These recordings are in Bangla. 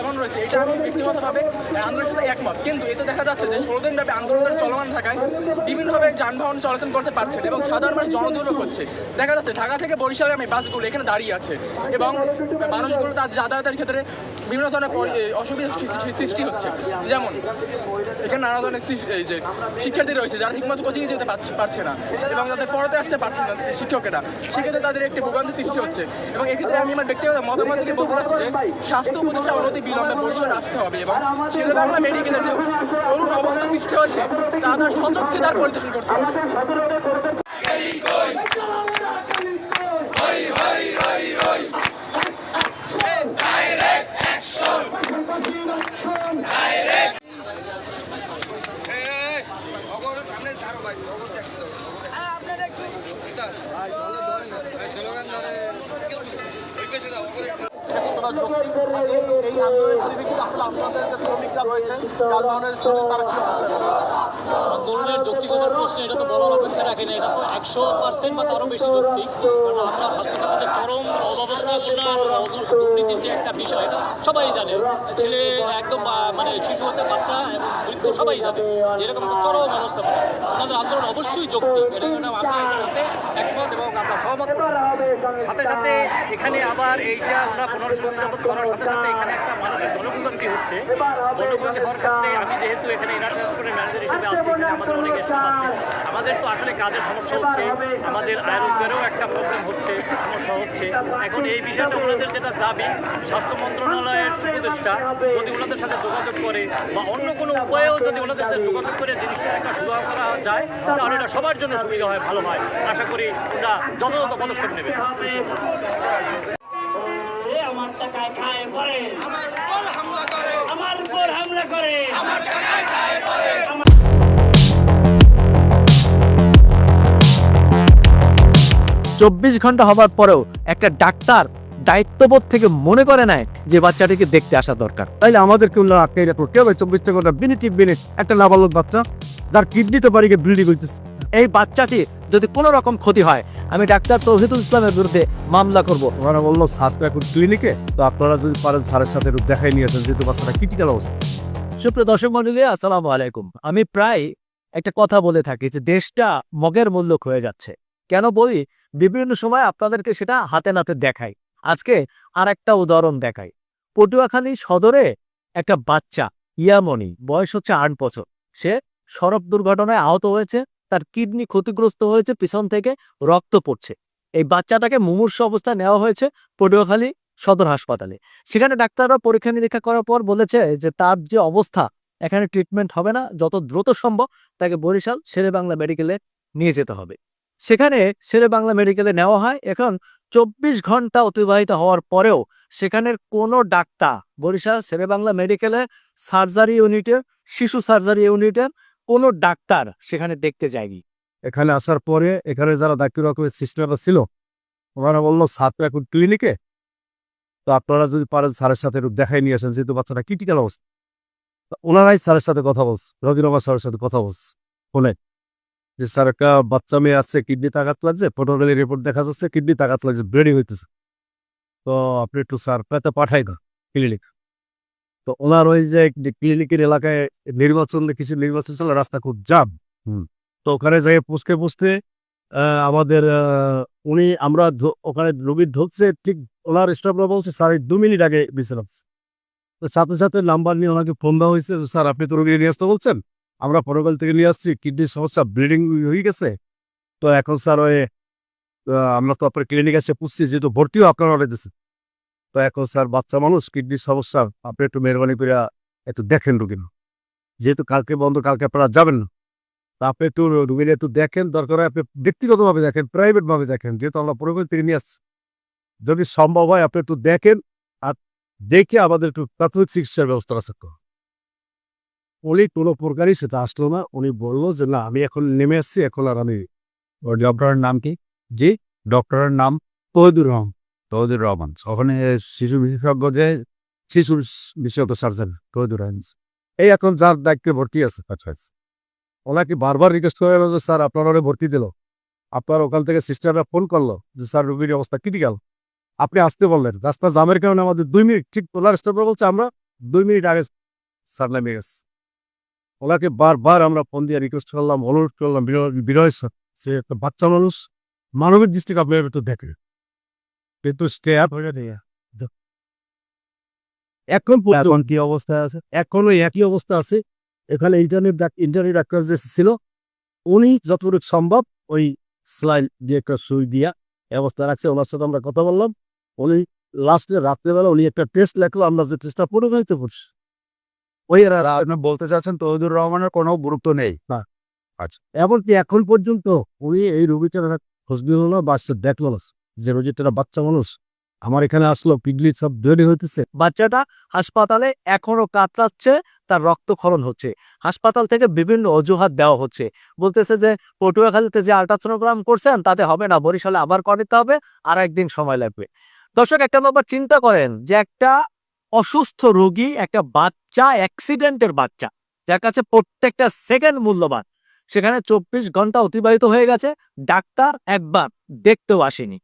Claro. রয়েছে, এটা আমি ব্যক্তিগতভাবে আন্দোলনের সাথে একমত। কিন্তু এতে দেখা যাচ্ছে যে ষোলো দিনব্যাপী আন্দোলনটা চলমান থাকায় বিভিন্নভাবে যানবাহন চলাচল করতে পারছে না এবং সাধারণ মানুষ জনদুর্ভোগ হচ্ছে দেখা যাচ্ছে ঢাকা থেকে বরিশালে আমি বাসগুলো এখানে দাঁড়িয়ে আছে এবং মানুষগুলো তার যাতায়াতের ক্ষেত্রে বিভিন্ন ধরনের অসুবিধার সৃষ্টি- হচ্ছে। যেমন, এখানে নানা ধরনের এই যে শিক্ষার্থী রয়েছে যারা ঠিকমতো কোচিংয়ে যেতে পারছে পারছে না এবং তাদের পড়াতে আসতে পারছে না শিক্ষকেরা। সেক্ষেত্রে তাদের একটি ভোগান্তি সৃষ্টি হচ্ছে এবং এক্ষেত্রে আমি আমার ব্যক্তিগত মতামত থেকে বলতে চাচ্ছি যে স্বাস্থ্য উপদেষ্টা অনতি বিলম্বে পরিসরে আসতে হবে এবং শেরে বাংলা মেডিকেলের যে করুণ অবস্থা সৃষ্টি হয়েছে তা তার সচক্ষে তার পরিদর্শন করতে হবে তোমরা যৌক্তিক আর এই এই আন্দোলনের পরিপ্রেক্ষিতে আসলে আপনাদের যে শ্রমিকরা রয়েছেন যানবাহনের শ্রমিক তারা কি অবস্থায় রয়েছে? যৌক্তিকতার প্রশ্নে, এটা তো বলার অপেক্ষা রাখে না, এটা তো একশো পার্সেন্ট বা তারও বেশি যৌক্তিক। কারণ আমরা স্বাস্থ্য চরম অব্যবস্থাপনা দুর্নীতির যে একটা বিষয়, এটা সবাই জানে। ছেলে একদম মানে শিশু হতে বাচ্চা এবং বৃদ্ধ সবাই জানে যেরকম চরম অবস্থাপনা আমাদের আন্দোলন অবশ্যই যৌক্তিক, এটা এটা আমরা এটার সাথে একমত এবং আমরা সহমত সাথে সাথে এখানে আবার এইটা ওরা পুনর্সংস্থাপন করার সাথে সাথে এখানে একটা মানুষের জনভোগান্তি হচ্ছে। জনভোগান্তি হওয়ার ক্ষেত্রে আমি যেহেতু এখানে ইনার ম্যানেজার হিসেবে আছি আমাদের অনেক স্টাফ আছে। আমাদের তো আসলে কাজের সমস্যা হচ্ছে, আমাদের আয়রোগ্যেরও একটা প্রবলেম হচ্ছে, সমস্যা হচ্ছে। এখন এই বিষয়টা ওনাদের যেটা দাবি, স্বাস্থ্য মন্ত্রণালয়ের উপদেষ্টা যদি ওনাদের সাথে যোগাযোগ করে বা অন্য কোনো উপায়েও যদি ওনাদের সাথে যোগাযোগ করে জিনিসটা একটা সুরাহা করা যায়, তাহলে এটা সবার জন্য সুবিধা হয়, ভালো হয়। আশা করি ওরা যথাযথ পদক্ষেপ নেবে। আমার টাকায় খায় পরে আমার উপর হামলা করে আমার উপর হামলা করে। চব্বিশ ঘণ্টা হবার পরেও একটা ডাক্তার দায়িত্ববোধ থেকে মনে করে নেয় যে বাচ্চাটিকে দেখতে আসা দরকার। তাইলে আমাদেরকে অন্য আটকে রাখল কেউ চব্বিশটা ঘণ্টা বিনিটি মিনিট একটা নাবালক বাচ্চা যার কিডনিতে পারি গিয়ে ব্লিডিং হইতেছে। এই বাচ্চাটি যদি কোনো রকম ক্ষতি হয় আমি ডাক্তার তৌহিদুল ইসলামের বিরুদ্ধে মামলা করব। ওরা বলল সাত এখন ক্লিনিকে তো আপনারা যদি পারেন স্যারের সাথে দেখাই নিয়েছেন যেহেতু বাচ্চাটা ক্রিটিক্যাল অবস্থা। সুপ্রিয় দর্শক মন্ডলী, আসসালামু আলাইকুম। আমি প্রায় একটা কথা বলে থাকি যে দেশটা মগের মূল্য হয়ে যাচ্ছে। কেন বলি? বিভিন্ন সময় আপনাদেরকে সেটা হাতে নাতে দেখাই। আজকে আর একটা উদাহরণ দেখাই। পটুয়াখালী সদরে একটা বাচ্চা, ইয়ামনি, বয়স হচ্ছে আট বছর। সে সড়ক দুর্ঘটনায় আহত হয়েছে, তার কিডনি ক্ষতিগ্রস্ত হয়েছে, পিছন থেকে রক্ত পড়ছে। এই বাচ্চাটাকে মুমূর্ষ অবস্থায় নেওয়া হয়েছে পটুয়াখালী সদর হাসপাতালে। সেখানে ডাক্তাররা পরীক্ষা নিরীক্ষা করার পর বলেছে যে তার যে অবস্থা, এখানে ট্রিটমেন্ট হবে না, যত দ্রুত সম্ভব তাকে বরিশাল শেরে বাংলা মেডিকেলে নিয়ে যেতে হবে। সেখানে শেরে বাংলা মেডিকেলে নেওয়া হয়। এখন চব্বিশ ঘণ্টা অতিবাহিত হওয়ার পরেও সেখানের কোনো ডাক্তার বরিশাল শেরে বাংলা মেডিকেলে সার্জারি ইউনিটের শিশু সার্জারি ইউনিটের কোনো ডাক্তার সেখানে দেখতে যায়নি। এখানে আসার পরে এখানে যারা ডাক্তার সিস্টেমটা ছিল, ওনারা বলল সাত এখন ক্লিনিকে তো আপনারা যদি পারেন স্যারের সাথে একটু দেখাই নিয়ে আসেন যেহেতু বাচ্চাটা ক্রিটিক্যাল অবস্থা। তো ওনারাই স্যারের সাথে কথা বলছে রবিরমা স্যারের সাথে কথা বলছে। ফোনে যে স্যার একটা বাচ্চা মেয়ে আছে কিডনি তাকাত লাগছে ফটোগ্রাফি রিপোর্ট দেখা যাচ্ছে কিডনি তাকাত লাগছে ব্লিডিং হইতেছে। তো আপনি একটু স্যার পেতে পাঠাই না ক্লিনিক তো ওনার ওই যে ক্লিনিকের এলাকায় নির্বাচন কিছু নির্বাচন চলে রাস্তা খুব জাম তো ওখানে যাই পুষতে পুষতে আমাদের উনি আমরা ওখানে রোগী ঢুকছে ঠিক ওনার স্টাফরা বলছে, স্যার দু মিনিট আগে বিশ্রাম তো সাথে সাথে নাম্বার নিয়ে ওনাকে ফোন দেওয়া হয়েছে স্যার, আপনি তো রোগী নিয়ে আসতে বলছেন? আমরা পরকাল থেকে নিয়ে আসছি, কিডনির সমস্যা ব্লিডিং হয়ে গেছে। তো এখন স্যার, ওই আমরা তো আপনার ক্লিনিক এসে পুষছি, যেহেতু ভর্তিও আপনারা অর্ডার দিচ্ছে তো এখন স্যার, বাচ্চা মানুষ, কিডনির সমস্যা, আপনি একটু মেহরবানি করে একটু দেখেন রুগী যেহেতু কালকে বন্ধ, কালকে আপনারা যাবেন না। তা আপনি একটু রুগীর একটু দেখেন, দরকার আপনি ব্যক্তিগতভাবে দেখেন প্রাইভেটভাবে দেখেন, যেহেতু আমরা পুরোপুরি থেকে নিয়ে আসছি। যদি সম্ভব হয় আপনি একটু দেখেন আর দেখে আমাদের একটু প্রাথমিক চিকিৎসার ব্যবস্থা আছে। উনি কোনো প্রকারই সেটা আসলো না। উনি বলল যে না আমি এখন নেমে আসছি এখন আর আমি ডক্টরের নাম কি? জি ডক্টরের নাম তহিদুর রহমান। তৌদির রহমান। ওখানে শিশু বিশেষজ্ঞ যে শিশুর বিশেষত সার্জন তহিদুর রহমান। এই এখন যার দায়িত্বে ভর্তি আছে। আচ্ছা আচ্ছা। ওনাকে বারবার রিকোয়েস্ট করে গেল যে স্যার আপনারা ভর্তি দিল। আপনার ওখান থেকে সিস্টাররা ফোন করল যে স্যার রুগীর অবস্থা ক্রিটিক্যাল আপনি আসতে বললেন। রাস্তা জামের কারণে আমাদের দুই মিনিট ঠিক তোলার স্টাফরা বলছে আমরা দুই মিনিট আগে স্যার নামে গেছে। ওনাকে বারবার আমরা ফোন দিয়ে রিকোয়েস্ট করলাম অনুরোধ করলাম বিনয়- সে একটা বাচ্চা মানুষ মানবিক দৃষ্টিকে আপনি একটু দেখেন কিন্তু স্টে আপ হয়ে এখন এখন কি অবস্থায় আছে? এখনও একই অবস্থা আছে। এখানে ইন্টারনেট ইন্টারনেট ডাক্তার যে ছিল উনি যতটুকু সম্ভব ওই স্লাইড দিয়ে একটা সুই দিয়া এই অবস্থা রাখছে। ওনার সাথে আমরা কথা বললাম। উনি লাস্টে রাত্রেবেলা উনি একটা টেস্ট লেখলো আমরা যে টেস্টটা ফেলতে করছি। ওই এরা আপনি বলতে চাচ্ছেন তহিদুর রহমানের কোনো গুরুত্ব নেই? এমনকি এখন পর্যন্ত উনি এই রোগীটার খোঁজ নিল না বাচ্চা দেখল না। যে রোগীটা বাচ্চা মানুষ আমার এখানে আসলো পিডলি সব দেরি হইতেছে। বাচ্চাটা হাসপাতালে এখনও কাতরাচ্ছে তার রক্ত রক্তক্ষরণ হচ্ছে। হাসপাতাল থেকে বিভিন্ন অজুহাত দেওয়া হচ্ছে। বলতেছে যে পটুয়াখালীতে যে আল্ট্রাসোনোগ্রাম করছেন তাতে হবে না বরিশালে আবার করাতে হবে আর একদিন সময় লাগবে। দর্শক, একটা ব্যাপার চিন্তা করেন যে একটা অসুস্থ রোগী, একটা বাচ্চা অ্যাক্সিডেন্টের বাচ্চা, যার কাছে প্রত্যেকটা সেকেন্ড মূল্যবান, সেখানে চব্বিশ ঘণ্টা অতিবাহিত হয়ে গেছে, ডাক্তার একবার দেখতেও আসেনি।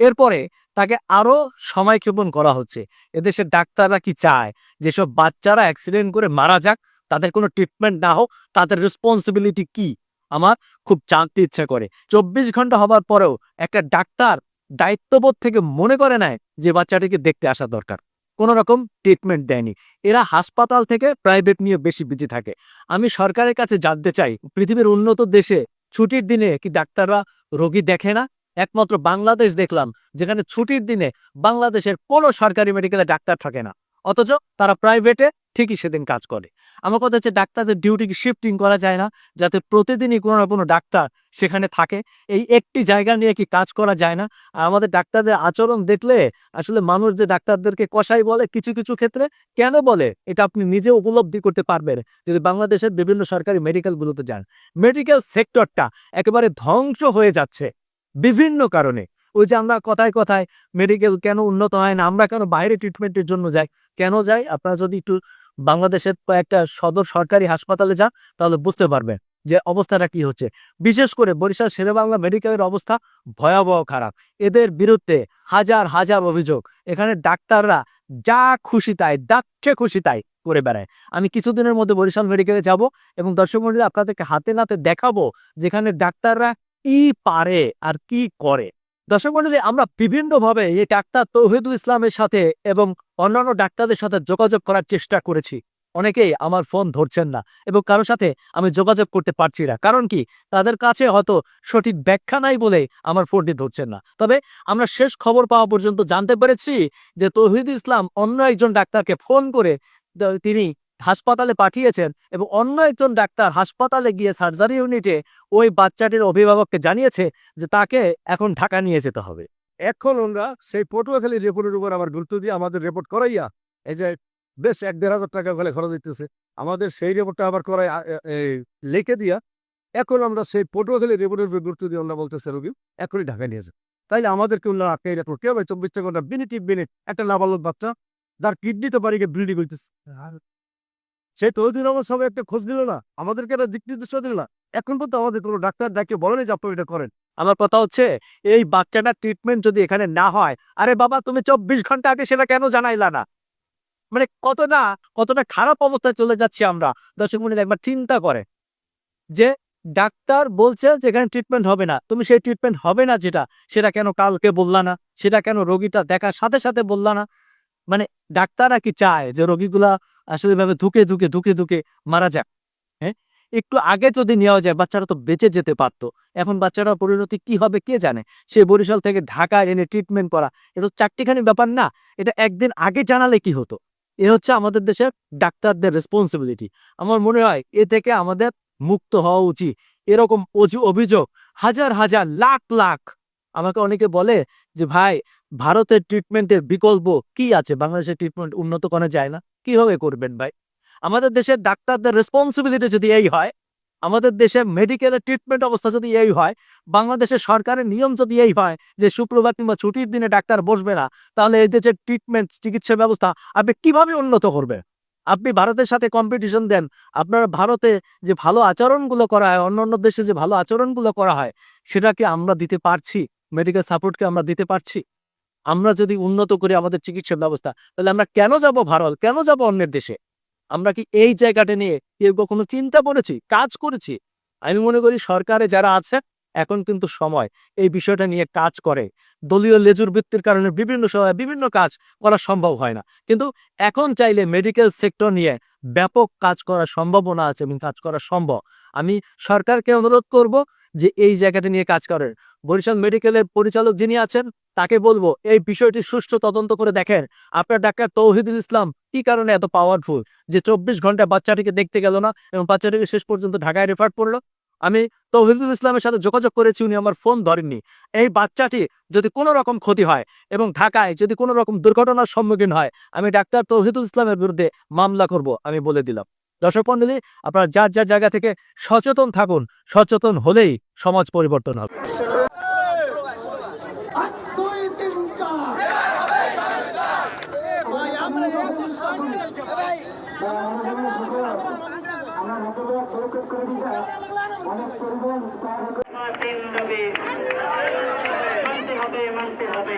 এরপরে তাকে আরও সময় ক্ষেপণ করা হচ্ছে। এদেশের ডাক্তাররা কি চায়? যেসব বাচ্চারা অ্যাক্সিডেন্ট করে মারা যাক, তাদের কোনো ট্রিটমেন্ট না হোক, তাদের রেসপন্সিবিলিটি কি? আমার খুব জানতে ইচ্ছে করে। চব্বিশ ঘণ্টা হবার পরেও একটা ডাক্তার দায়িত্ববোধ থেকে মনে করে নেয় যে বাচ্চাটিকে দেখতে আসা দরকার। কোনো রকম ট্রিটমেন্ট দেয়নি। এরা হাসপাতাল থেকে প্রাইভেট নিয়ে বেশি বিজি থাকে। আমি সরকারের কাছে জানতে চাই, পৃথিবীর উন্নত দেশে ছুটির দিনে কি ডাক্তাররা রোগী দেখে না? একমাত্র বাংলাদেশ দেখলাম, যেখানে ছুটির দিনে বাংলাদেশের কোনো সরকারি মেডিকেলে ডাক্তার থাকে না। অথচ তারা প্রাইভেটে ঠিকই সেদিন কাজ করে। আমার কথা হচ্ছে ডাক্তারদের ডিউটিকে শিফটিং করা যায় না, যাতে প্রতিদিনই কোনো না কোনো ডাক্তার সেখানে থাকে। এই একটি জায়গা নিয়ে কি কাজ করা যায় না? আর আমাদের ডাক্তারদের আচরণ দেখলে আসলে মানুষ যে ডাক্তারদেরকে কষাই বলে কিছু কিছু ক্ষেত্রে কেন বলে, এটা আপনি নিজে উপলব্ধি করতে পারবেন। যদি বাংলাদেশের বিভিন্ন সরকারি মেডিকেলগুলোতে যান মেডিকেল সেক্টরটা একেবারে ধ্বংস হয়ে যাচ্ছে বিভিন্ন কারণে। ওই যে আমরা কথায় কথায় মেডিকেল কেন উন্নত হয় না, আমরা কেন বাইরে ট্রিটমেন্টের জন্য যাই? কেন যাই? আপনারা যদি একটু বাংলাদেশের কয়েকটা সদর সরকারি হাসপাতালে যান, তাহলে বুঝতে পারবেন যে অবস্থাটা কি হচ্ছে। বিশেষ করে বরিশাল শেরেবাংলা মেডিকেলের অবস্থা ভয়াবহ খারাপ। এদের বিরুদ্ধে হাজার হাজার অভিযোগ। এখানে ডাক্তাররা যা খুশি তাই যাচ্ছে খুশি তাই করে বেড়ায়। আমি কিছুদিনের মধ্যে বরিশাল মেডিকেলে যাব এবং দর্শক মন্ডলী আপনাদেরকে হাতে নাতে দেখাবো যেখানে ডাক্তাররা কি পারে আর কি করে। দর্শক মন্ডলী, আমরা বিভিন্নভাবে এই ডাক্তার তৌহিদুল ইসলামের সাথে এবং অন্যান্য ডাক্তারদের সাথে যোগাযোগ করার চেষ্টা করেছি। অনেকেই আমার ফোন ধরছেন না এবং কারোর সাথে আমি যোগাযোগ করতে পারছি না। কারণ কি? তাদের কাছে হয়তো সঠিক ব্যাখ্যা নাই বলে আমার ফোনটি ধরছেন না। তবে আমরা শেষ খবর পাওয়া পর্যন্ত জানতে পেরেছি যে তৌহিদ ইসলাম অন্য একজন ডাক্তারকে ফোন করে তিনি হাসপাতালে পাঠিয়েছেন এবং অন্য একজন ডাক্তার হাসপাতালে গিয়ে সার্জারি ইউনিটে ওই বাচ্চাটির অভিভাবককে জানিয়েছে যে তাকে এখন ঢাকা নিয়ে যেতে হবে। এখন আমরা সেই পটুয়াখালী রিপোর্টের উপর আবার গুরুত্ব দিয়ে আমাদের রিপোর্ট করাইয়া এই যে বেশ এক দেড় হাজার টাকা করে খরচ দিতেছে আমাদের সেই রিপোর্টটা আবার করাই লিখে দিয়া এখন আমরা সেই পটুয়াখালী রিপোর্টের উপর গুরুত্ব দিয়ে আমরা বলতেছে রোগী এখনই ঢাকায় নিয়ে যাবে তাইলে আমাদেরকে উল্লাহ আটকে রাখল। কেউ চব্বিশটা ঘণ্টা মিনিট মিনিট একটা নাবালক বাচ্চা তার কিডনিতে বাড়িকে ব্লিডিং হইতেছে। আর সেই তহদিন আমার সবাই একটা খোঁজ দিল না, আমাদেরকে একটা দিক নির্দেশ দিল না। এখন পর্যন্ত আমাদের কোনো ডাক্তার ডাকে বলেনি যে আপনি এটা করেন। আমার কথা হচ্ছে, এই বাচ্চাটার ট্রিটমেন্ট যদি এখানে না হয়, আরে বাবা, তুমি চব্বিশ ঘণ্টা আগে সেটা কেন জানাইলা না? মানে কতটা কতটা খারাপ অবস্থায় চলে যাচ্ছি আমরা? দর্শক মন্ডলী একবার চিন্তা করে যে ডাক্তার বলছে যে এখানে ট্রিটমেন্ট হবে না। তুমি সেই ট্রিটমেন্ট হবে না যেটা, সেটা কেন কালকে বললা না? সেটা কেন রোগীটা দেখার সাথে সাথে বললা না? মানে ডাক্তাররা কি চায় যে রোগীগুলা আসলে ভাবে ধুকে ধুকে ধুকে ধুকে মারা যাক? হ্যাঁ? একটু আগে যদি নেওয়া যায়, বাচ্চারা তো বেঁচে যেতে পারতো। এখন বাচ্চারা পরিণতি কি হবে কে জানে? সে বরিশাল থেকে ঢাকা এনে ট্রিটমেন্ট করা এটা চারটিখানি ব্যাপার না। এটা একদিন আগে জানালে কি হতো? এ হচ্ছে আমাদের দেশের ডাক্তারদের রেসপন্সিবিলিটি আমার মনে হয় এ থেকে আমাদের মুক্ত হওয়া উচিত। এরকম অভিযোগ হাজার হাজার, লাখ লাখ আমাকে অনেকে বলে যে, ভাই, ভারতের ট্রিটমেন্টের বিকল্প কি আছে? বাংলাদেশের ট্রিটমেন্ট উন্নত করা যায় না। কীভাবে করবেন ভাই? আমাদের দেশের ডাক্তারদের রেসপন্সিবিলিটি যদি এই হয়, আমাদের দেশে মেডিকেলের ট্রিটমেন্ট অবস্থা যদি এই হয়, বাংলাদেশের সরকারের নিয়ম যদি এই হয় যে, শুক্রবার কিংবা ছুটির দিনে ডাক্তার বসবে না, তাহলে এই দেশের ট্রিটমেন্ট চিকিৎসা ব্যবস্থা আপনি কীভাবে উন্নত করবে? আপনি ভারতের সাথে কম্পিটিশন দেন, আপনারা ভারতে যে ভালো আচরণগুলো করা হয় অন্য অন্য দেশে যে ভালো আচরণগুলো করা হয়, সেটাকে আমরা দিতে পারছি। মেডিকেল সাপোর্টকে আমরা দিতে পারছি? আমরা যদি উন্নত করি আমাদের চিকিৎসা ব্যবস্থা, তাহলে আমরা কেন যাব ভারত? কেন যাব অন্যের দেশে? আমরা কি এই জায়গাটা নিয়ে কেউ কখনো চিন্তা করেছি? কাজ করেছি? আমি মনে করি সরকারে যারা আছে এখন কিন্তু সময়। এই বিষয়টা নিয়ে কাজ করে। দলীয় লেজুর বৃত্তির কারণে বিভিন্ন সময় বিভিন্ন কাজ করা সম্ভব হয় না। কিন্তু এখন চাইলে মেডিকেল সেক্টর নিয়ে ব্যাপক কাজ করার সম্ভাবনা আছে এবং কাজ করা সম্ভব। আমি সরকারকে অনুরোধ করব যে এই জায়গাটা নিয়ে কাজ করেন। বরিশাল মেডিকেলের পরিচালক যিনি আছেন, তাকে বলব এই বিষয়টি সুষ্ঠু তদন্ত করে দেখেন। আপনার ডাক্তার তৌহিদুল ইসলাম কি কারণে এত পাওয়ারফুল যে চব্বিশ ঘণ্টা বাচ্চাটিকে দেখতে গেল না এবং বাচ্চাটিকে শেষ পর্যন্ত ঢাকায় রেফার করল। আমি তৌহিদুল ইসলামের সাথে যোগাযোগ করেছি, উনি আমার ফোন ধরেননি। এই বাচ্চাটি যদি কোনো রকম ক্ষতি হয় এবং ঢাকায় যদি কোনো রকম দুর্ঘটনার সম্মুখীন হয়, আমি ডাক্তার তৌহিদুল ইসলামের বিরুদ্ধে মামলা করব, আমি বলে দিলাম। দর্শক মন্ডলী আপনারা যার যার জায়গা থেকে সচেতন থাকুন, সচেতন হলেই সমাজ পরিবর্তন হবে হবে। মানতে হবে মানতে হবে।